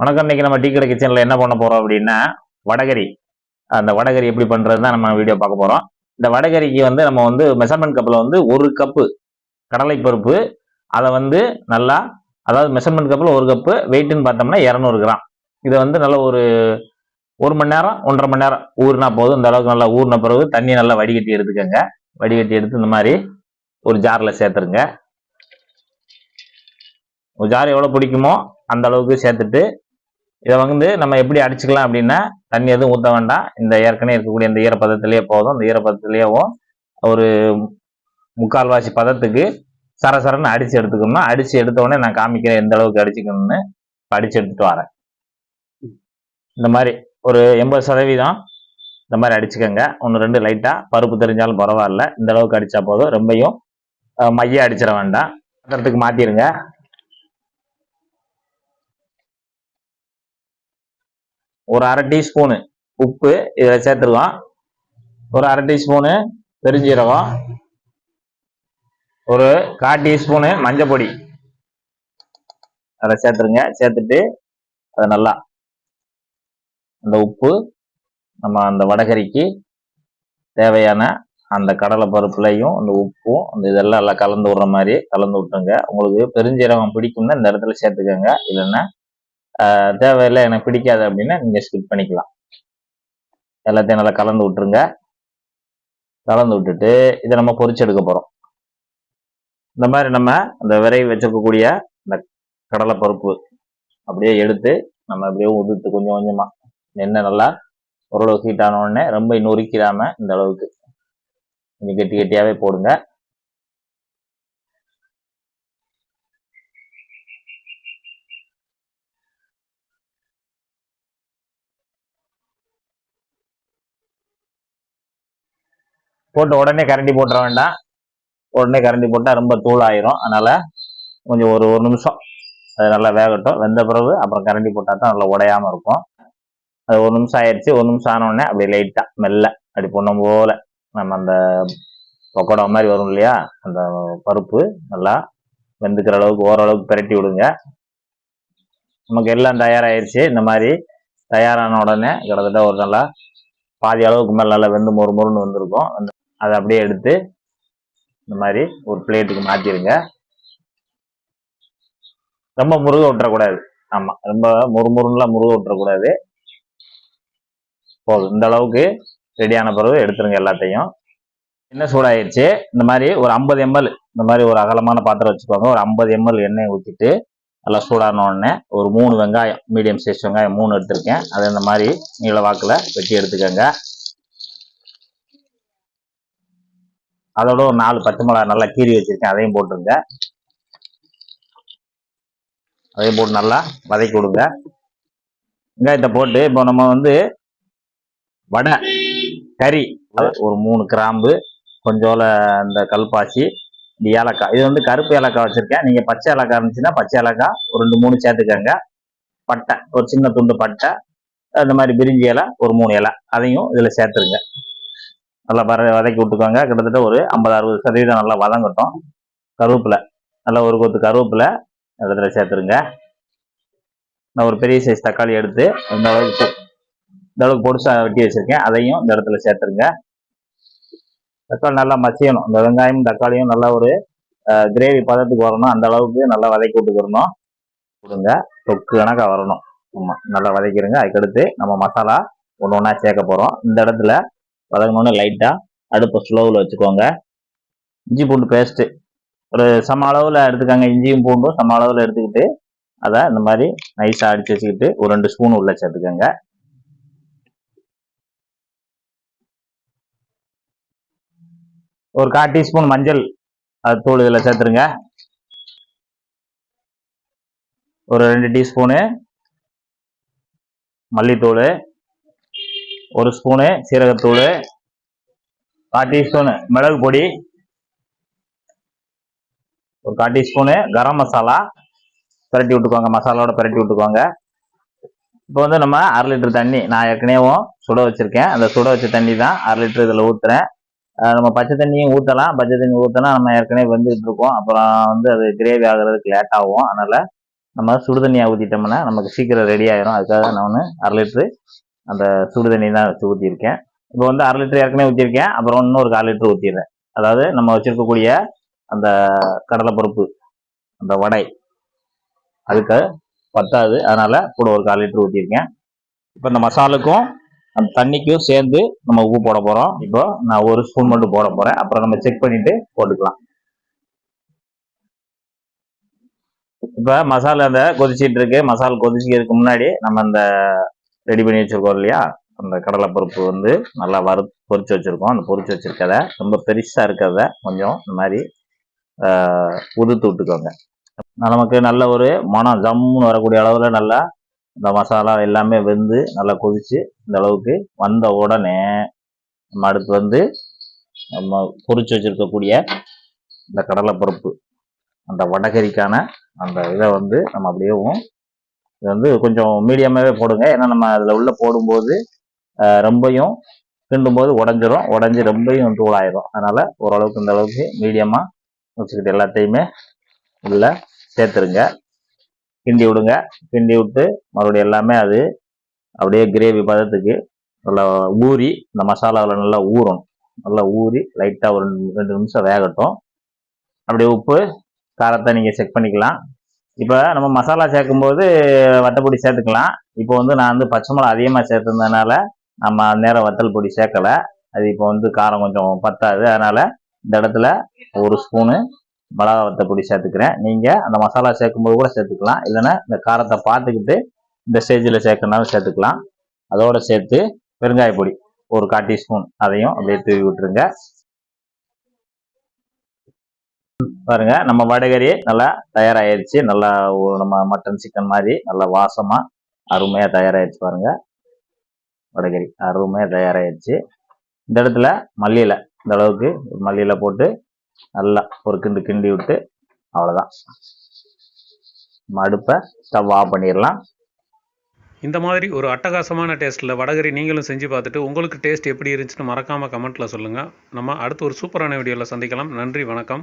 வணக்கம். இன்னைக்கு நம்ம டீ கடை கிச்சனில் என்ன பண்ண போகிறோம் அப்படின்னா வடகரி அந்த வடகரி எப்படி பண்ணுறது தான் நம்ம வீடியோ பார்க்க போகிறோம் இந்த வடகரிக்கு வந்து நம்ம வந்து மெஷர்மெண்ட் கப்பில் வந்து ஒரு கப்பு கடலைப்பருப்பு அதை வந்து நல்லா அதாவது மெஷர்மெண்ட் கப்பில் ஒரு கப்பு வெயிட்னு பார்த்தோம்னா இரநூறு கிராம். இதை வந்து நல்ல ஒரு ஒரு மணி நேரம் ஒன்றரை மணி நேரம் ஊறினா போதும். இந்த அளவுக்கு நல்லா ஊறின பிறகு தண்ணி நல்லா வடிகட்டி எடுத்துக்கோங்க. வடிகட்டி எடுத்து இந்த மாதிரி ஒரு ஜாரில் சேர்த்துருங்க. ஒரு ஜார் எவ்வளோ பிடிக்குமோ அந்த அளவுக்கு சேர்த்துட்டு இதை வந்து நம்ம எப்படி அடிச்சுக்கலாம் அப்படின்னா தண்ணி எதுவும் ஊற்ற வேண்டாம். இந்த ஏற்கனவே இருக்கக்கூடிய இந்த ஈரப்பதத்திலேயே போதும். இந்த ஈரப்பதத்திலேயேவும் ஒரு முக்கால்வாசி பதத்துக்கு சரசரன்னு அடித்து எடுத்துக்கணும் அடித்து எடுத்தோடனே நான் காமிக்கிறேன் எந்த அளவுக்கு அடிச்சுக்கணும்னு. அடித்து எடுத்துட்டு வரேன். இந்த மாதிரி ஒரு எண்பது சதவீதம் இந்த மாதிரி அடிச்சுக்கோங்க. ஒன்று ரெண்டு லைட்டாக பருப்பு தெரிஞ்சாலும் பரவாயில்ல. இந்த அளவுக்கு அடித்தா போதும். ரொம்பையும் மைய அடிச்சிட வேண்டாம். பாத்திரத்துக்கு மாற்றிடுங்க ஒரு அரை டீஸ்பூனு உப்பு இதில் சேர்த்துருக்கோம் ஒரு அரை டீஸ்பூனு பெருஞ்சீரகம். ஒரு கால் டீஸ்பூனு மஞ்சள் பொடி அதை சேர்த்துருங்க. சேர்த்துட்டு அதை நல்லா அந்த உப்பு நம்ம அந்த வடகரிக்கு தேவையான அந்த கடலை பருப்புலையும் அந்த உப்பும் அந்த இதெல்லாம் எல்லாம் கலந்து விடுற மாதிரி கலந்து விட்டுருங்க. உங்களுக்கு பெருஞ்சீரகம் பிடிக்கும்னா இந்த இடத்துல சேர்த்துக்கோங்க. இல்லைன்னா தேவையில்லை எனக்கு பிடிக்காது அப்படின்னா நீங்கள் ஸ்கிப் பண்ணிக்கலாம். எல்லாத்தையும் நல்லா கலந்து விட்டுருங்க. கலந்து விட்டுட்டு இதை நம்ம பொரிச்சு எடுக்க போகிறோம் இந்த மாதிரி நம்ம அந்த விரைவி வச்சிருக்கக்கூடிய இந்த கடலைப்பருப்பு அப்படியே எடுத்து நம்ம அப்படியே உதுத்து கொஞ்சம் கொஞ்சமாக எண்ணெய் நல்லா ஓரளவு ஹீட் ஆன உடனே ரொம்ப நொறுக்கிடாம இந்த அளவுக்கு. கொஞ்சம் கெட்டி கெட்டியாகவே போடுங்க. போட்டு உடனே கரண்டி போட்டுற வேண்டாம். உடனே கரண்டி போட்டால் ரொம்ப தூள் ஆயிரும் கொஞ்சம் ஒரு ஒரு நிமிஷம் அது நல்லா வேகட்டும். வெந்த பிறகு அப்புறம் கரண்டி போட்டால் தான் நல்லா உடையாமல் இருக்கும். அது ஒரு நிமிஷம் ஆயிடுச்சு. ஒரு நிமிஷம் ஆன அப்படி அப்படியே லைட்டாக மெல்ல அப்படி பொண்ணும் போல் நம்ம அந்த பக்கோடா மாதிரி வரும் இல்லையா? அந்த பருப்பு நல்லா வெந்துக்கிற அளவுக்கு ஓரளவுக்கு பிரட்டி விடுங்க. நமக்கு எல்லாம் தயாராகிடுச்சு இந்த மாதிரி தயாரான உடனே கிட்டத்தட்ட ஒரு நல்லா பாதி அளவுக்கு மேலே நல்லா வெந்து மொறு மொறுன்னு வந்திருக்கும். அந்த- அதை அப்படியே எடுத்து இந்த மாதிரி ஒரு பிளேட்டுக்கு மாற்றிடுங்க ரொம்ப முருக விட்டுறக்கூடாது ஆமாம் ரொம்ப முறுமுறுன்னுலாம் முருக விட்டுறக்கூடாது போதும். இந்த அளவுக்கு ரெடியான பிறகு எடுத்துருங்க எல்லாத்தையும். என்ன சூடாயிருச்சு. இந்த மாதிரி ஒரு ஐம்பது எம்எல் இந்த மாதிரி ஒரு அகலமான பாத்திரம் வச்சுக்கோங்க. ஒரு ஐம்பது எம்எல் எண்ணெய் ஊற்றிட்டு நல்லா சூடான உடனே ஒரு மூணு வெங்காயம் மீடியம் சைஸ் வெங்காயம் மூணு எடுத்திருக்கேன். அதை இந்த மாதிரி நீள வாக்கில் வெட்டி எடுத்துக்கோங்க. அதோட ஒரு நாலு பச்சை மிளகா நல்லா கீறி வச்சிருக்கேன். அதையும் போட்டுருங்க. அதையும் போட்டு நல்லா வதக்கி விடுங்க வெங்காயத்தை போட்டு இப்போ நம்ம வந்து வடை கறி ஒரு மூணு கிராம்பு கொஞ்சோல அந்த கல்பாசி இந்த ஏலக்காய். இது வந்து கருப்பு ஏலக்காய் வச்சுருக்கேன். நீங்க பச்சை ஏலக்காய் இருந்துச்சுன்னா பச்சை ஏலக்காய் ஒரு ரெண்டு மூணு சேர்த்துக்கோங்க. பட்டை ஒரு சின்ன துண்டு பட்டை அந்த மாதிரி பிரிஞ்சி இலை ஒரு மூணு இலை. அதையும் இதில் சேர்த்துருங்க. நல்லா வர வதக்கி விட்டுக்கோங்க. கிட்டத்தட்ட ஒரு ஐம்பது அறுபது சதவீதம் நல்லா வதங்கட்டும். கருவேப்பிலை. நல்லா ஒரு கொத்து கருவேப்பிலை அதில் சேர்த்துருங்க. நான் ஒரு பெரிய சைஸ் தக்காளி எடுத்து இந்த அளவுக்கு இந்த அளவுக்கு பொடிசாக வெட்டி வச்சுருக்கேன். அதையும் இந்த இடத்துல சேர்த்துருங்க. தக்காளி நல்லா மசியணும். இந்த வெங்காயம் தக்காளியும் நல்லா ஒரு கிரேவி பதத்துக்கு வரணும். அந்த அளவுக்கு நல்லா வதக்கி விட்டுக்கிறணும் கொடுங்க. தொக்கு கணக்கா வரணும். ஆமாம் நல்லா வதக்கிடுங்க அதுக்கடுத்து நம்ம மசாலா ஒன்று ஒன்றா சேர்க்க போகிறோம் இந்த இடத்துல வதங்கினோடனே லைட்டாக அடுப்பை ஸ்லோவில் வச்சுக்கோங்க. இஞ்சி பூண்டு பேஸ்ட்டு ஒரு சம அளவில் எடுத்துக்கோங்க இஞ்சியும் பூண்டும். சம அளவில் எடுத்துக்கிட்டு அதை இந்த மாதிரி நைஸாக அடித்து வச்சுக்கிட்டு ஒரு ரெண்டு ஸ்பூன் உள்ள சேர்த்துக்கோங்க. ஒரு கால் டீஸ்பூன் மஞ்சள் அது தூள் இதில் சேர்த்துருங்க. ஒரு ரெண்டு டீஸ்பூனு மல்லித்தூள். ஒரு ஸ்பூனு சீரகத்தூள் கால் டீஸ்பூனு மிளகு பொடி ஒரு கால் டீஸ்பூனு கரம் மசாலா பிரட்டி விட்டுக்கோங்க மசாலாவோட பிரட்டி விட்டுக்கோங்க. இப்போ வந்து நம்ம அரை லிட்டர் தண்ணி நான் ஏற்கனவே சுட வச்சுருக்கேன். அந்த சுட வச்ச தண்ணி தான் அரை லிட்டர் இதில் ஊற்றுறேன் நம்ம பச்சை தண்ணியும் ஊற்றலாம் பச்சை தண்ணி ஊற்றினா நம்ம ஏற்கனவே வெந்துட்டு இருக்கோம். அப்புறம் வந்து அது கிரேவி ஆகுறதுக்கு லேட் ஆகும். அதனால் நம்ம சுடுதண்ணியாக ஊற்றிட்டோம்னா நமக்கு சீக்கிரம் ரெடி ஆயிரும். அதுக்காக நான் ஒன்று அரை லிட்ரு அந்த சுடுதண்ணி தான் வச்சு ஊற்றிருக்கேன் இப்போ வந்து அரை லிட்டர் ஏற்கனவே ஊற்றிருக்கேன் அப்புறம் இன்னொரு கால் லிட்டர் ஊற்றிடுறேன் அதாவது நம்ம வச்சுருக்கக்கூடிய அந்த கடலைப்பருப்பு அந்த வடை அதுக்கு பத்தாது. அதனால் கூட ஒரு கால் லிட்டர் ஊற்றிருக்கேன் இப்போ இந்த மசாலுக்கும் அந்த தண்ணிக்கும் சேர்ந்து நம்ம உப்பு போட போகிறோம் இப்போ நான் ஒரு ஸ்பூன் மட்டும் போட போகிறேன் அப்புறம் நம்ம செக் பண்ணிவிட்டு போட்டுக்கலாம். இப்போ மசாலா அந்த கொதிச்சிட்டு இருக்கு. மசாலா கொதிக்கிறதுக்கு முன்னாடி நம்ம அந்த ரெடி பண்ணி வச்சுருக்கோம் இல்லையா? அந்த கடலைப்பருப்பு வந்து நல்லா வறு பொறிச்சு வச்சுருக்கோம். அந்த பொறிச்சு வச்சுருக்கத ரொம்ப பெருசாக இருக்கிறத கொஞ்சம் இந்த மாதிரி உதுத்து விட்டுக்கோங்க. நமக்கு நல்ல ஒரு மனம் ஜம்முன்னு வரக்கூடிய அளவில் நல்லா இந்த மசாலா எல்லாமே வெந்து நல்லா கொதித்து இந்த அளவுக்கு வந்த உடனே நம்ம அடுத்து வந்து நம்ம பொறிச்சு வச்சுருக்கக்கூடிய இந்த கடலைப்பருப்பு அந்த வடகரிக்கான அந்த இதை வந்து நம்ம அப்படியேவும் இது வந்து கொஞ்சம் மீடியமாகவே போடுங்க. ஏன்னா நம்ம அதில் உள்ளே போடும்போது ரொம்பையும் கிண்டும் போது உடஞ்சிரும். உடஞ்சி ரொம்பையும் தூளாயிரும் அதனால் ஓரளவுக்கு இந்த அளவுக்கு மீடியமாக வச்சுக்கிட்டு எல்லாத்தையுமே உள்ளே சேர்த்துருங்க. கிண்டி விடுங்க. கிண்டி விட்டு மறுபடியும் எல்லாமே அது அப்படியே கிரேவி பதத்துக்கு நல்லா ஊறி இந்த மசாலாவில் நல்லா ஊறணும். நல்லா ஊறி லைட்டாக ஒரு ரெண்டு ரெண்டு நிமிஷம் வேகட்டும். அப்படியே உப்பு காரத்தை நீங்கள் செக் பண்ணிக்கலாம். இப்போ நம்ம மசாலா சேர்க்கும்போது வத்தப்பொடி சேர்த்துக்கலாம். இப்போ வந்து நான் வந்து பச்சை மிளகா அதிகமாக சேர்த்துருந்ததுனால நம்ம நேரம் வத்தல் பொடி சேர்க்கலை. அது இப்போ வந்து காரம் கொஞ்சம் பத்தாது. அதனால் இந்த இடத்துல ஒரு ஸ்பூனு மிளகா வத்த பொடி சேர்த்துக்கிறேன். நீங்கள் அந்த மசாலா சேர்க்கும்போது கூட சேர்த்துக்கலாம். இல்லைன்னா இந்த காரத்தை பார்த்துக்கிட்டு இந்த ஸ்டேஜில் சேர்க்கணுனாலும் சேர்த்துக்கலாம். அதோடு சேர்த்து பெருங்காய பொடி ஒரு கால் டீஸ்பூன் அதையும் அப்படியே தூவி விட்டுருங்க. பாருங்க நம்ம வடகரி நல்லா தயாராகிடுச்சு நல்லா நம்ம மட்டன் சிக்கன் மாதிரி நல்லா வாசமா அருமையாக தயாராகிடுச்சு பாருங்க. வடகரி அருமையாக தயாராகிடுச்சு இந்த இடத்துல மல்லியில இந்த அளவுக்கு மல்லியில போட்டு நல்லா ஒரு கிண்டு கிண்டி விட்டு அவ்வளோதான் அடுப்பை ஸ்டவ் ஆஃப் பண்ணிடலாம். இந்த மாதிரி ஒரு அட்டகாசமான டேஸ்ட்டில் வடகரி நீங்களும் செஞ்சு பார்த்துட்டு உங்களுக்கு டேஸ்ட் எப்படி இருந்துச்சுன்னு மறக்காமல் கமெண்ட்டில் சொல்லுங்கள் நம்ம அடுத்து ஒரு சூப்பரான வீடியோவில் சந்திக்கலாம். நன்றி வணக்கம்.